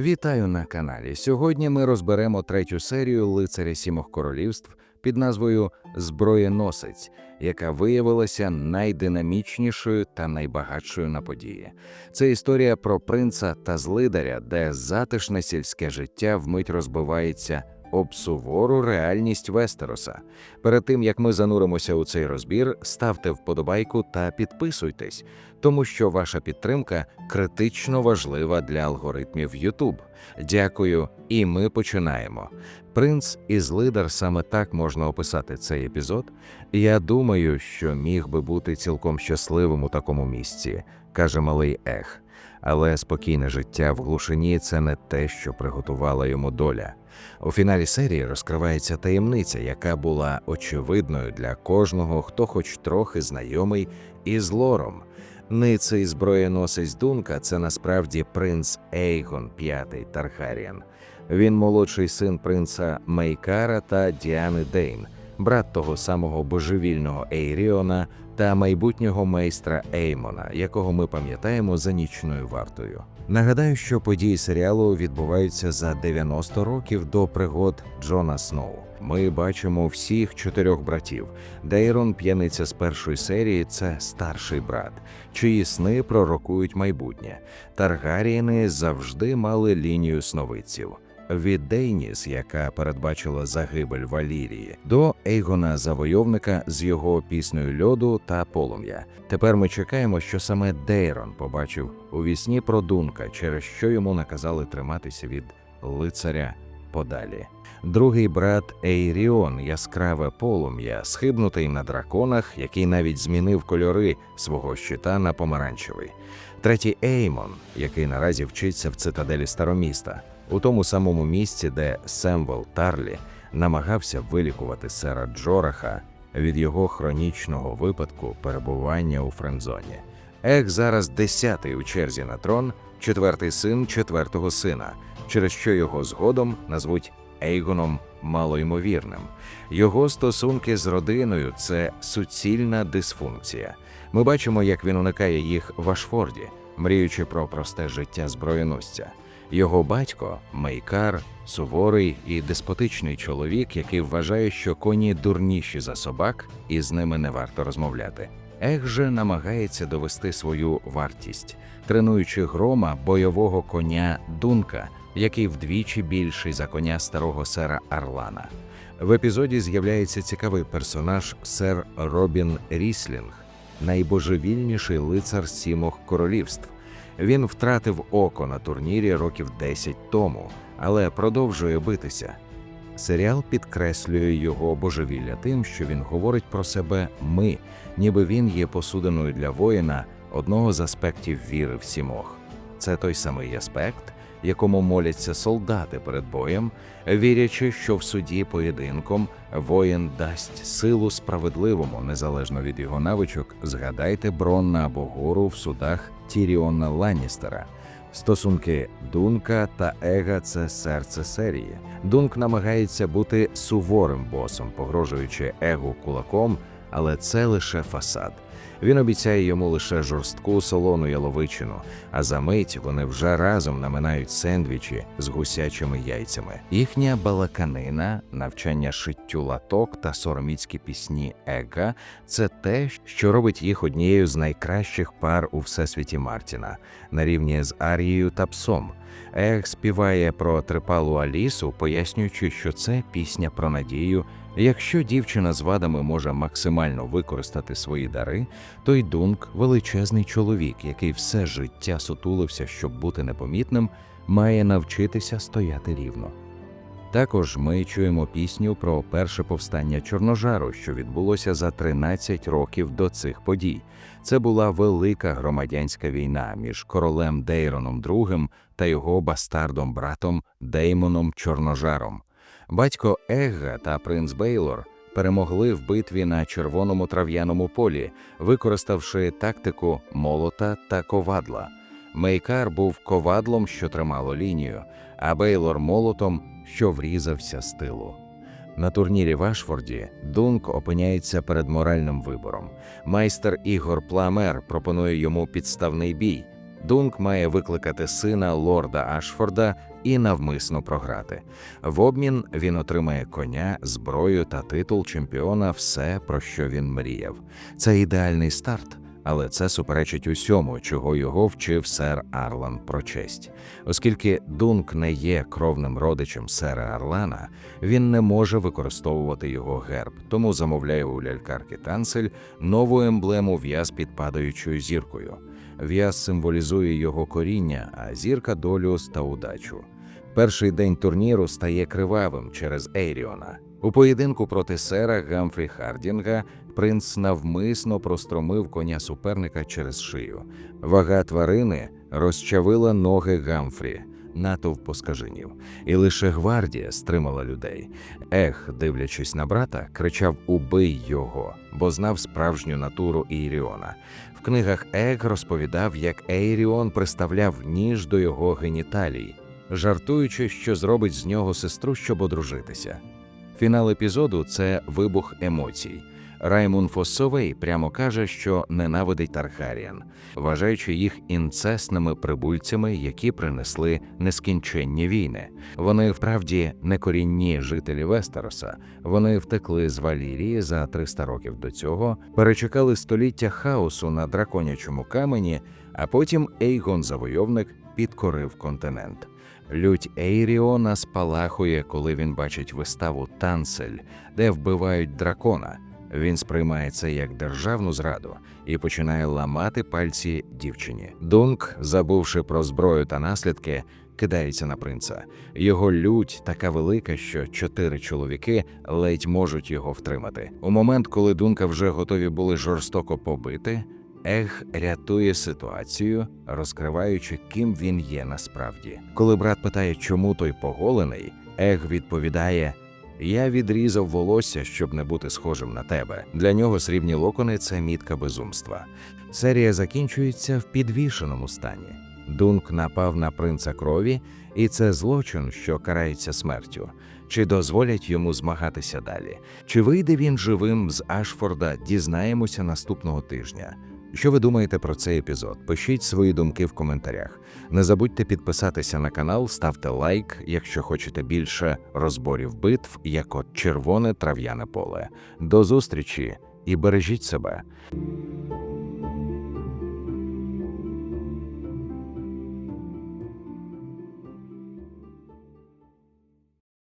Вітаю на каналі. Сьогодні ми розберемо третю серію Лицаря Сімох Королівств під назвою Зброєносець, яка виявилася найдинамічнішою та найбагатшою на події. Це історія про принца та злидаря, де затишне сільське життя вмить розбивається об сувору реальність Вестероса. Перед тим як ми зануримося у цей розбір, ставте вподобайку та підписуйтесь, тому що ваша підтримка критично важлива для алгоритмів YouTube. Дякую, і ми починаємо. Принц і злидар саме так можна описати цей епізод. Я думаю, що міг би бути цілком щасливим у такому місці, каже малий Ех. Але спокійне життя в глушині це не те, що приготувала йому доля. У фіналі серії розкривається таємниця, яка була очевидною для кожного, хто хоч трохи знайомий із лором. Ниций зброєносець Дунка це насправді принц Ейгон V Тархаріан. Він молодший син принца Мейкара та Діани Дейн, брат того самого божевільного Ейріона та майбутнього майстра Еймона, якого ми пам'ятаємо за нічною вартою. Нагадаю, що події серіалу відбуваються за 90 років до пригод Джона Сноу. Ми бачимо всіх чотирьох братів. Дейрон, п'яниця з першої серії, це старший брат, чиї сни пророкують майбутнє. Таргарієни завжди мали лінію сновидців. Від Дейніс, яка передбачила загибель Валірії, до Ейгона Завойовника з його піснею льоду та полум'я. Тепер ми чекаємо, що саме Дейрон побачив у вісні про Дунка, через що йому наказали триматися від лицаря подалі. Другий брат Ейріон, яскраве полум'я, схибнутий на драконах, який навіть змінив кольори свого щита на помаранчевий. Третій Еймон, який наразі вчиться в цитаделі староміста, у тому самому місці, де Семвел Тарлі намагався вилікувати сера Джораха від його хронічного випадку перебування у френдзоні. Ех зараз десятий у черзі на трон, четвертий син четвертого сина, через що його згодом назвуть Ейгоном малоймовірним. Його стосунки з родиною це суцільна дисфункція. Ми бачимо, як він уникає їх в Ашфорді, мріючи про просте життя зброєносця. Його батько Мейкар, суворий і деспотичний чоловік, який вважає, що коні дурніші за собак, і з ними не варто розмовляти. Ех же намагається довести свою вартість, тренуючи грома бойового коня Дунка, який вдвічі більший за коня старого сера Арлана. В епізоді з'являється цікавий персонаж сер Робін Ріслінг, найбожевільніший лицар сімох королівств. Він втратив око на турнірі років 10 тому, але продовжує битися. Серіал підкреслює його божевілля тим, що він говорить про себе ми, ніби він є посудиною для воїна одного з аспектів віри в сімох. Це той самий аспект, якому моляться солдати перед боєм, вірячи, що в суді поєдинком воїн дасть силу справедливому, незалежно від його навичок. Згадайте Бронна або Гору в судах Тіріона Ланністера. Стосунки Дунка та Ега це серце серії. Дунк намагається бути суворим босом, погрожуючи Егу кулаком, але це лише фасад. Він обіцяє йому лише жорстку солону яловичину, а за мить вони вже разом наминають сендвічі з гусячими яйцями. Їхня балаканина, навчання шиттю латок та сороміцькі пісні Ега це те, що робить їх однією з найкращих пар у всесвіті Мартіна, на рівні з Арією та Псом. Ег співає про трипалу Алісу, пояснюючи, що це пісня про надію. Якщо дівчина з вадами може максимально використати свої дари, то й Дунк, величезний чоловік, який все життя сутулився, щоб бути непомітним, має навчитися стояти рівно. Також ми чуємо пісню про перше повстання Чорножару, що відбулося за 13 років до цих подій. Це була велика громадянська війна між королем Дейроном II та його бастардом братом Деймоном Чорножаром. Батько Егга та принц Бейлор перемогли в битві на червоному трав'яному полі, використавши тактику молота та ковадла. Мейкар був ковадлом, що тримало лінію, а Бейлор молотом, що врізався з тилу. На турнірі в Ашфорді Дунк опиняється перед моральним вибором. Майстер Ігор Пламер пропонує йому підставний бій. Дунк має викликати сина лорда Ашфорда і навмисно програти. В обмін він отримає коня, зброю та титул чемпіона все, про що він мріяв. Це ідеальний старт, але це суперечить усьому, чого його вчив сер Арлан про честь. Оскільки Дунк не є кровним родичем сера Арлана, він не може використовувати його герб, тому замовляє у лялькарки Танцель нову емблему в'яз під падаючою зіркою. В'яз символізує його коріння, а зірка долю та удачу. Перший день турніру стає кривавим через Ейріона. У поєдинку проти сера Гамфрі Хардінга принц навмисно простромив коня суперника через шию. Вага тварини розчавила ноги Гамфрі. Натовп поскаженів, і лише гвардія стримала людей. Ех, дивлячись на брата, кричав Убий його, бо знав справжню натуру Іріона. В книгах Ег розповідав, як Ейріон приставляв ніж до його геніталій, жартуючи, що зробить з нього сестру, щоб одружитися. Фінал епізоду це вибух емоцій. Раймун Фоссовей прямо каже, що ненавидить Тархаріан, вважаючи їх інцесними прибульцями, які принесли нескінченні війни. Вони вправді не корінні жителі Вестероса. Вони втекли з Валірії за 300 років до цього, перечекали століття хаосу на драконячому камені, а потім Ейгон Завойовник підкорив континент. Лють Ейріона спалахує, коли він бачить виставу Танцель, де вбивають дракона. Він сприймає це як державну зраду і починає ламати пальці дівчині. Дунк, забувши про зброю та наслідки, кидається на принца. Його лють така велика, що чотири чоловіки ледь можуть його втримати. У момент, коли Дунка вже готові були жорстоко побити, Ег рятує ситуацію, розкриваючи, ким він є насправді. Коли брат питає, чому той поголений, Ег відповідає. Я відрізав волосся, щоб не бути схожим на тебе. Для нього срібні локони це мітка безумства. Серія закінчується в підвішеному стані. Дунк напав на принца крові, і це злочин, що карається смертю. Чи дозволять йому змагатися далі? Чи вийде він живим з Ашфорда? Дізнаємося наступного тижня. Що ви думаєте про цей епізод? Пишіть свої думки в коментарях. Не забудьте підписатися на канал, ставте лайк, якщо хочете більше розборів битв, як от червоне трав'яне поле. До зустрічі і бережіть себе.